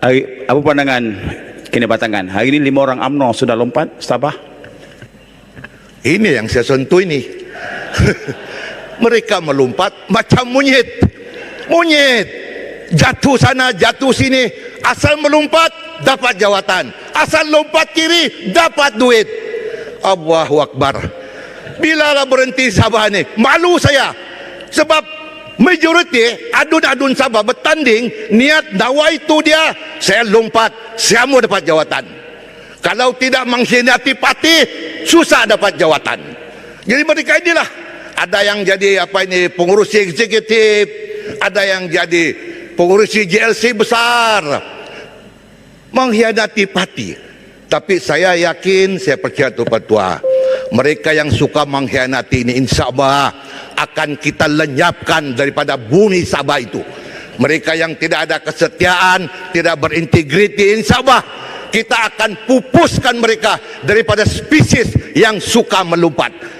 Hari, apa pandangan kinabatangan? Hari ini lima orang UMNO sudah lompat Sabah. Ini yang saya sentuh ini. Mereka melompat macam monyet. Monyet. Jatuh sana, jatuh sini. Asal melompat, dapat jawatan. Asal lompat kiri, dapat duit. Allahu Akbar. Bila lah berhenti Sabah ni? Malu saya. Sebab majoriti adun-adun Sabah bertanding niat dakwah itu dia saya lompat saya mau dapat jawatan. Kalau tidak mengkhianati parti susah dapat jawatan. Jadi mereka inilah ada yang jadi apa ini pengurus eksekutif ada yang jadi pengurus JLC besar. Mengkhianati parti. Tapi saya yakin saya percaya tu tua mereka yang suka mengkhianati ini insya Allah akan kita lenyapkan daripada bumi Sabah itu. Mereka yang tidak ada kesetiaan tidak berintegriti insya Allah kita akan pupuskan mereka daripada spesies yang suka melompat